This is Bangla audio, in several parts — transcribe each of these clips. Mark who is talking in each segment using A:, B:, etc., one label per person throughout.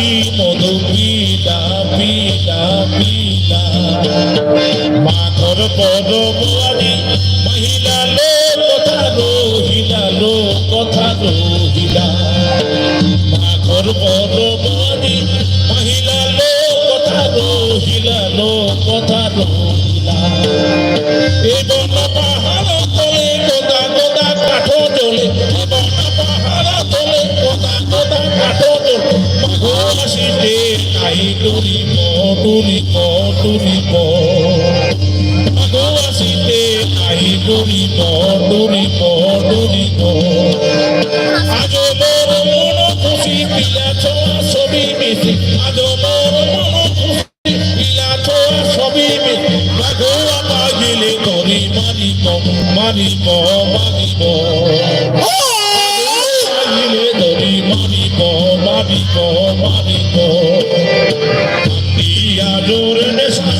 A: পিলা পিলা পিলা মাঘর পদ বোয়ালি মহিলা লো কথা রহিলা লো কথা রহিলা। মাঘর পদ বোয়ালি মহিলা লো কথা রহিলা লো কথা রহিলা। এবং ডুরিব মাঘাসিতে কাই ডুরিব ডুরিব ডুরিব আজ মোর মন খুশি পিলা ছোয়া ছবি আজ মোর মন খুশি পিলা ছোয়া ছবি মিশি মাঘুয়া পাগিলে ধরি মারিব মারিব মারিব মারিব মারিব দিয়া জোরে নেশা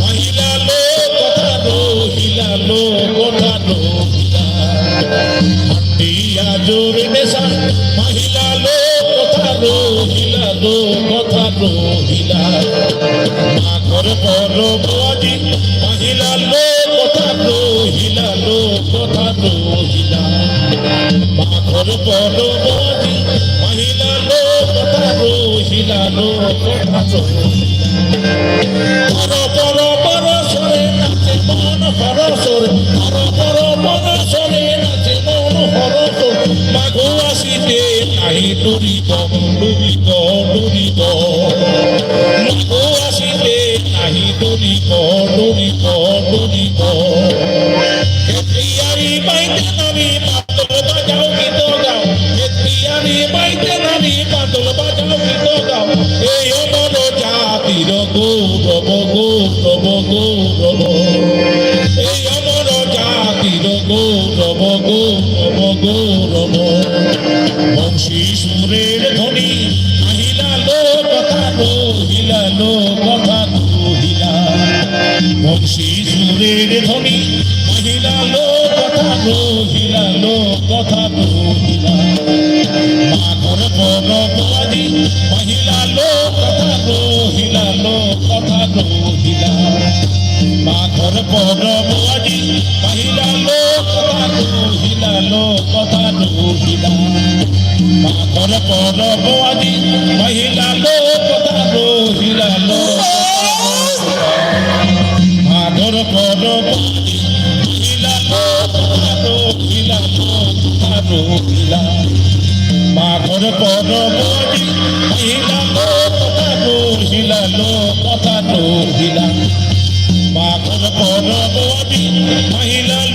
A: মহিলা লো, কথা রহিলা লো, কথা রহিলা দিয়া জোরে নেশা মহিলা লো, কথা রহিলা লো মাঘর পর বাজি মহিলা লো, কথা রহিলা লো মাঘর পর বাজি মহিলা কথা রহিলা পর পর পর সরে নাচে মন হর সরে পর পর পর সরে নাচে মন হর সরে মাঘু আসিতে নাহি ডুরিব ডুরিব ডুরিব মাঘু বংশী সুরের ধ্বনি আহিলা লো কথা রহিলা লো কথা রহিলা বংশী সুরের ধ্বনি মহিলা লো কথা রহিলা লো কথা রহিলা মাঘর পর বাজি মহিলা লো কথা রহিলা মাঘর পর বাজি মহিলা লো কথা রহিলা লো মাঘর পর বাজি মহিলা লো কথা রহিলা লো কথা রহিলা মাঘর পর বাজি মহিলা কথা রহিলালো কথা রহিলা মাঘর পর মহিলা